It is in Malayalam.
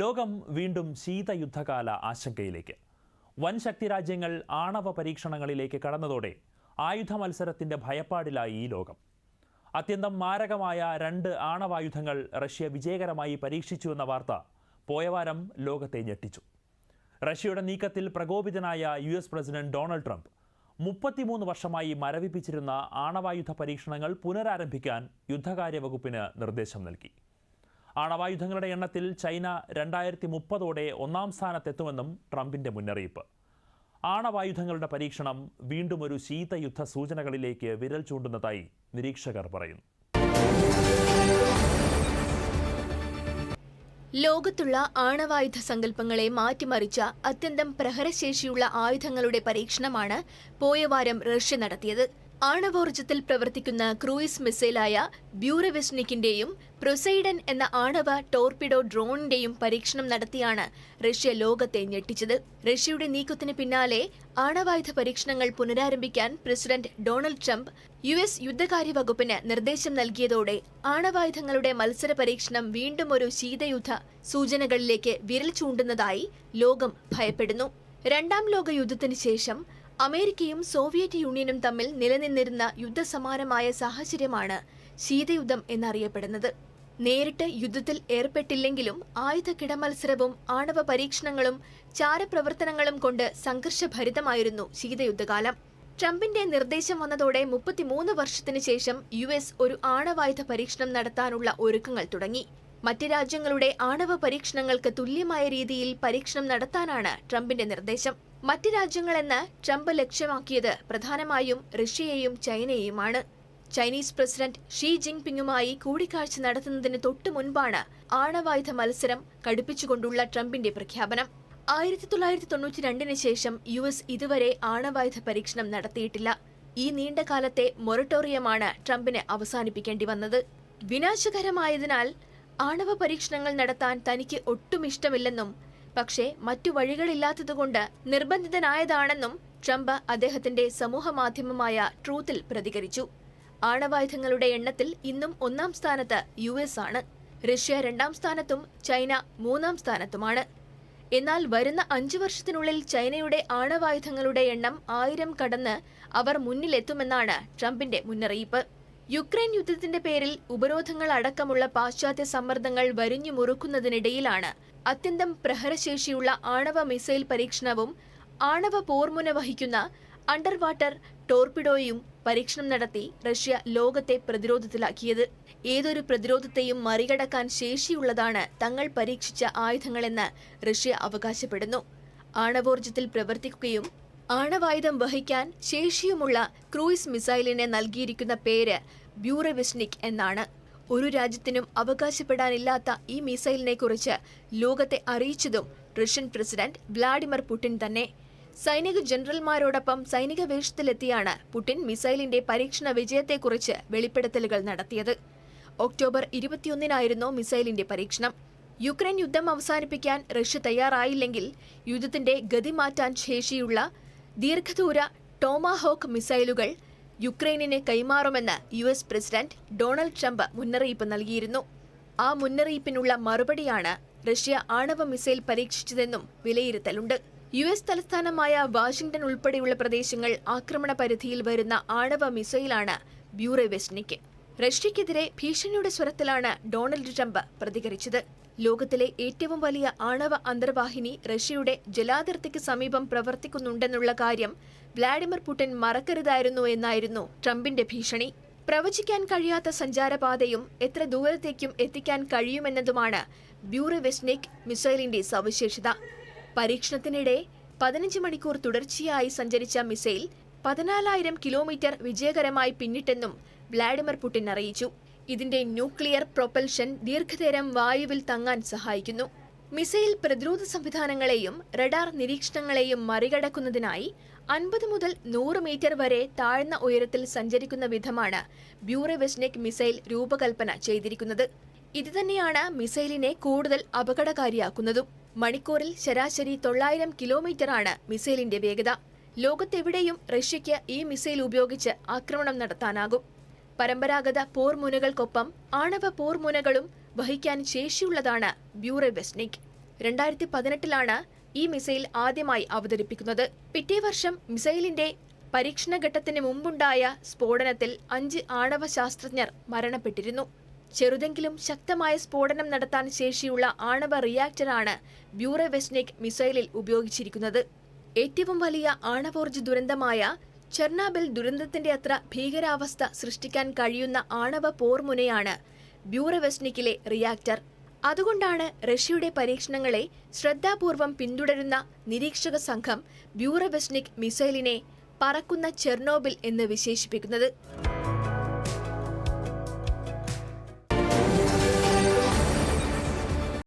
ലോകം വീണ്ടും ശീതയുദ്ധകാല ആശങ്കയിലേക്ക്. വൻ ശക്തി രാജ്യങ്ങൾ ആണവ പരീക്ഷണങ്ങളിലേക്ക് കടന്നതോടെ ആയുധ മത്സരത്തിന്റെ ഭയപ്പാടിലായി ഈ ലോകം. അത്യന്തം മാരകമായ രണ്ട് ആണവായുധങ്ങൾ റഷ്യ വിജയകരമായി പരീക്ഷിച്ചു എന്ന വാർത്ത പോയവാരം ലോകത്തെ ഞെട്ടിച്ചു. റഷ്യയുടെ നീക്കത്തിൽ പ്രകോപിതനായ U S president Donald Trump മുപ്പത്തിമൂന്ന് വർഷമായി മരവിപ്പിച്ചിരുന്ന ആണവായുധ പരീക്ഷണങ്ങൾ പുനരാരംഭിക്കാൻ യുദ്ധകാര്യ വകുപ്പിന് നിർദ്ദേശം നൽകി. ആണവായുധങ്ങളുടെ എണ്ണത്തിൽ ചൈന രണ്ടായിരത്തി മുപ്പതോടെ ഒന്നാം സ്ഥാനത്തെത്തുമെന്നും ട്രംപിന്റെ മുന്നറിയിപ്പ്. ആണവായുധങ്ങളുടെ പരീക്ഷണം വീണ്ടും ഒരു ശീതയുദ്ധ സൂചനകളിലേക്ക് വിരൽ ചൂണ്ടുന്നതായി നിരീക്ഷകർ പറയുന്നു. ലോകത്തുള്ള ആണവായുധ സങ്കല്പങ്ങളെ മാറ്റിമറിച്ച അത്യന്തം പ്രഹരശേഷിയുള്ള ആയുധങ്ങളുടെ പരീക്ഷണമാണ് പോയവാരം റഷ്യ നടത്തിയത്. ആണവോർജത്തിൽ പ്രവർത്തിക്കുന്ന ക്രൂയിസ് മിസൈലായ ബ്യൂറവെസ്നിക്കിന്റെയും പ്രൊസൈഡൻ എന്ന ആണവ ടോർപിഡോ ഡ്രോണിന്റെയും പരീക്ഷണം നടത്തിയാണ് റഷ്യ ലോകത്തെ ഞെട്ടിച്ചത്. റഷ്യയുടെ നീക്കത്തിന് പിന്നാലെ ആണവായുധ പരീക്ഷണങ്ങൾ പുനരാരംഭിക്കാൻ president Donald Trump U S യുദ്ധകാര്യ വകുപ്പിന് നിർദ്ദേശം നൽകിയതോടെ ആണവായുധങ്ങളുടെ മത്സര പരീക്ഷണം വീണ്ടും ഒരു ശീതയുദ്ധ സൂചനകളിലേക്ക് വിരൽ ചൂണ്ടുന്നതായി ലോകം ഭയപ്പെടുന്നു. രണ്ടാം ലോക യുദ്ധത്തിന് ശേഷം അമേരിക്കയും സോവിയറ്റ് യൂണിയനും തമ്മിൽ നിലനിന്നിരുന്ന യുദ്ധസമാനമായ സാഹചര്യമാണ് ശീതയുദ്ധം എന്നറിയപ്പെടുന്നത്. നേരിട്ട് യുദ്ധത്തിൽ ഏർപ്പെട്ടില്ലെങ്കിലും ആയുധ കിടമത്സരവും ആണവ പരീക്ഷണങ്ങളും ചാരപ്രവർത്തനങ്ങളും കൊണ്ട് സംഘർഷഭരിതമായിരുന്നു ശീതയുദ്ധകാലം. ട്രംപിന്റെ നിർദ്ദേശം വന്നതോടെ മുപ്പത്തിമൂന്ന് വർഷത്തിനു ശേഷം യു എസ് ഒരു ആണവായുധ പരീക്ഷണം നടത്താനുള്ള ഒരുക്കങ്ങൾ തുടങ്ങി. മറ്റ് രാജ്യങ്ങളുടെ ആണവ പരീക്ഷണങ്ങൾക്ക് തുല്യമായ രീതിയിൽ പരീക്ഷണം നടത്താനാണ് ട്രംപിന്റെ നിർദ്ദേശം. മറ്റ് രാജ്യങ്ങളെന്ന് ട്രംപ് ലക്ഷ്യമാക്കിയത് പ്രധാനമായും റഷ്യയെയും ചൈനയെയുമാണ്. ചൈനീസ് പ്രസിഡന്റ് ഷീ ജിൻപിങ്ങുമായി കൂടിക്കാഴ്ച നടത്തുന്നതിന് തൊട്ടു മുൻപാണ് ആണവായുധ മത്സരം കടുപ്പിച്ചുകൊണ്ടുള്ള ട്രംപിന്റെ പ്രഖ്യാപനം. ആയിരത്തി തൊള്ളായിരത്തി തൊണ്ണൂറ്റി രണ്ടിന് ശേഷം യു എസ് ഇതുവരെ ആണവായുധ പരീക്ഷണം നടത്തിയിട്ടില്ല. ഈ നീണ്ടകാലത്തെ മൊറട്ടോറിയമാണ് ട്രംപിന് അവസാനിപ്പിക്കേണ്ടി വന്നത്. വിനാശകരമായതിനാൽ ആണവ പരീക്ഷണങ്ങൾ നടത്താൻ തനിക്ക് ഒട്ടും ഇഷ്ടമില്ലെന്നും പക്ഷേ മറ്റു വഴികളില്ലാത്തതുകൊണ്ട് നിർബന്ധിതനായതാണെന്നും ട്രംപ് അദ്ദേഹത്തിന്റെ സമൂഹമാധ്യമമായ ട്രൂത്തിൽ പ്രതികരിച്ചു. ആണവായുധങ്ങളുടെ എണ്ണത്തിൽ ഇന്നും ഒന്നാം സ്ഥാനത്ത് യു എസ് ആണ്. റഷ്യ രണ്ടാം സ്ഥാനത്തും ചൈന മൂന്നാം സ്ഥാനത്തുമാണ്. എന്നാൽ വരുന്ന അഞ്ചു വർഷത്തിനുള്ളിൽ ചൈനയുടെ ആണവായുധങ്ങളുടെ എണ്ണം ആയിരം കടന്ന് അവർ മുന്നിലെത്തുമെന്നാണ് ട്രംപിന്റെ മുന്നറിയിപ്പ്. യുക്രൈൻ യുദ്ധത്തിന്റെ പേരിൽ ഉപരോധങ്ങൾ അടക്കമുള്ള പാശ്ചാത്യ സമ്മർദ്ദങ്ങൾ വരിഞ്ഞു മുറുക്കുന്നതിനിടയിലാണ് അത്യന്തം പ്രഹരശേഷിയുള്ള ആണവ മിസൈൽ പരീക്ഷണവും ആണവ പോർമുന വഹിക്കുന്ന അണ്ടർ വാട്ടർ ടോർപിഡോയും പരീക്ഷണം നടത്തി റഷ്യ ലോകത്തെ പ്രതിരോധത്തിലാക്കിയത്. ഏതൊരു പ്രതിരോധത്തെയും മറികടക്കാൻ ശേഷിയുള്ളതാണ് തങ്ങൾ പരീക്ഷിച്ച ആയുധങ്ങളെന്ന് റഷ്യ അവകാശപ്പെടുന്നു. ആണവോർജത്തിൽ പ്രവർത്തിക്കുകയും ആണവായുധം വഹിക്കാൻ ശേഷിയുമുള്ള ക്രൂയിസ് മിസൈലിന് നൽകിയിരിക്കുന്ന പേര് ബ്യൂറവിസ്നിക് എന്നാണ്. ഒരു രാജ്യത്തിനും അവകാശപ്പെടാനില്ലാത്ത ഈ മിസൈലിനെ കുറിച്ച് ലോകത്തെ അറിയിച്ചതും റഷ്യൻ പ്രസിഡന്റ് വ്ളാഡിമിർ പുടിൻ തന്നെ. സൈനിക ജനറൽമാരോടൊപ്പം സൈനിക വേഷത്തിലെത്തിയാണ് പുടിൻ മിസൈലിന്റെ പരീക്ഷണ വിജയത്തെക്കുറിച്ച് വെളിപ്പെടുത്തലുകൾ നടത്തിയത്. ഒക്ടോബർ ഇരുപത്തിയൊന്നിനായിരുന്നു മിസൈലിന്റെ പരീക്ഷണം. യുക്രൈൻ യുദ്ധം അവസാനിപ്പിക്കാൻ റഷ്യ തയ്യാറായില്ലെങ്കിൽ യുദ്ധത്തിന്റെ ഗതി മാറ്റാൻ ശേഷിയുള്ള ദീർഘദൂര ടോമാഹോക്ക് മിസൈലുകൾ യുക്രൈനിന് കൈമാറുമെന്ന് U S president Donald Trump മുന്നറിയിപ്പ് നൽകിയിരുന്നു. ആ മുന്നറിയിപ്പിനുള്ള മറുപടിയാണ് റഷ്യ ആണവ മിസൈൽ പരീക്ഷിച്ചതെന്നും വിലയിരുത്തലുണ്ട്. യു എസ് തലസ്ഥാനമായ വാഷിംഗ്ടൺ ഉൾപ്പെടെയുള്ള പ്രദേശങ്ങൾ ആക്രമണ പരിധിയിൽ വരുന്ന ആണവ മിസൈലാണ് ബ്യൂറോവെസ്നിക്ക് റഷ്യക്കെതിരെ ഭീഷണിയുടെ സ്വരത്തിലാണ് ഡൊണാൾഡ് ട്രംപ് പ്രതികരിച്ചത്. ലോകത്തിലെ ഏറ്റവും വലിയ ആണവ അന്തർവാഹിനി റഷ്യയുടെ ജലാതിർത്തിക്ക് സമീപം പ്രവർത്തിക്കുന്നുണ്ടെന്നുള്ള കാര്യം വ്ളാഡിമിർ പുടിൻ മറക്കരുതായിരുന്നു എന്നായിരുന്നു ട്രംപിന്റെ ഭീഷണി. പ്രവചിക്കാൻ കഴിയാത്ത സഞ്ചാരപാതയും എത്ര ദൂരത്തേക്കും എത്തിക്കാൻ കഴിയുമെന്നതുമാണ് ബ്യൂറി ബ്യൂറോവെസ്നിക് മിസൈലിന്റെ സവിശേഷത. പരീക്ഷണത്തിനിടെ പതിനഞ്ച് മണിക്കൂർ തുടർച്ചയായി സഞ്ചരിച്ച മിസൈൽ പതിനാലായിരം കിലോമീറ്റർ വിജയകരമായി പിന്നിട്ടെന്നും വ്ളാഡിമിർ പുടിൻ അറിയിച്ചു. ഇതിന്റെ ന്യൂക്ലിയർ പ്രൊപ്പൽഷൻ ദീർഘനേരം വായുവിൽ തങ്ങാൻ സഹായിക്കുന്നു. മിസൈൽ പ്രതിരോധ സംവിധാനങ്ങളെയും റഡാർ നിരീക്ഷണങ്ങളെയും മറികടക്കുന്നതിനായി അൻപത് മുതൽ നൂറ് മീറ്റർ വരെ താഴ്ന്ന ഉയരത്തിൽ സഞ്ചരിക്കുന്ന വിധമാണ് ബ്യൂറോവെസ്നിക് മിസൈൽ രൂപകൽപ്പന ചെയ്തിരിക്കുന്നത്. ഇതുതന്നെയാണ് മിസൈലിനെ കൂടുതൽ അപകടകാരിയാക്കുന്നതും. മണിക്കൂറിൽ ശരാശരി തൊള്ളായിരം കിലോമീറ്ററാണ് മിസൈലിന്റെ വേഗത. ലോകത്തെവിടെയും റഷ്യയ്ക്ക് ഈ മിസൈൽ ഉപയോഗിച്ച് ആക്രമണം നടത്താനാകും. പരമ്പരാഗത പോർമുനകൾക്കൊപ്പം ആണവ പോർമുനകളും വഹിക്കാൻ ശേഷിയുള്ളതാണ് ബ്യൂറോവെസ്നിക് രണ്ടായിരത്തി പതിനെട്ടിലാണ് ഈ മിസൈൽ ആദ്യമായി അവതരിപ്പിക്കുന്നത്. പിറ്റേ വർഷം മിസൈലിന്റെ പരീക്ഷണഘട്ടത്തിന് മുമ്പുണ്ടായ സ്ഫോടനത്തിൽ അഞ്ച് ആണവ ശാസ്ത്രജ്ഞർ മരണപ്പെട്ടിരുന്നു. ചെറുതെങ്കിലും ശക്തമായ സ്ഫോടനം നടത്താൻ ശേഷിയുള്ള ആണവ റിയാക്ടറാണ് ബ്യൂറോവെസ്നിക് മിസൈലിൽ ഉപയോഗിച്ചിരിക്കുന്നത്. ഏറ്റവും വലിയ ആണവോർജ ദുരന്തമായ ചെർണാബിൽ ദുരന്തത്തിന്റെ അത്ര ഭീകരാവസ്ഥ സൃഷ്ടിക്കാൻ കഴിയുന്ന ആണവ പോർമുനയാണ് ബ്യൂറവെസ്നിക്കിലെ റിയാക്ടർ. അതുകൊണ്ടാണ് റഷ്യയുടെ പരീക്ഷണങ്ങളെ ശ്രദ്ധാപൂർവം പിന്തുടരുന്ന നിരീക്ഷക സംഘം ബ്യൂറവെസ്നിക് മിസൈലിനെ പറക്കുന്ന ചെർണോബിൽ എന്ന് വിശേഷിപ്പിക്കുന്നത്.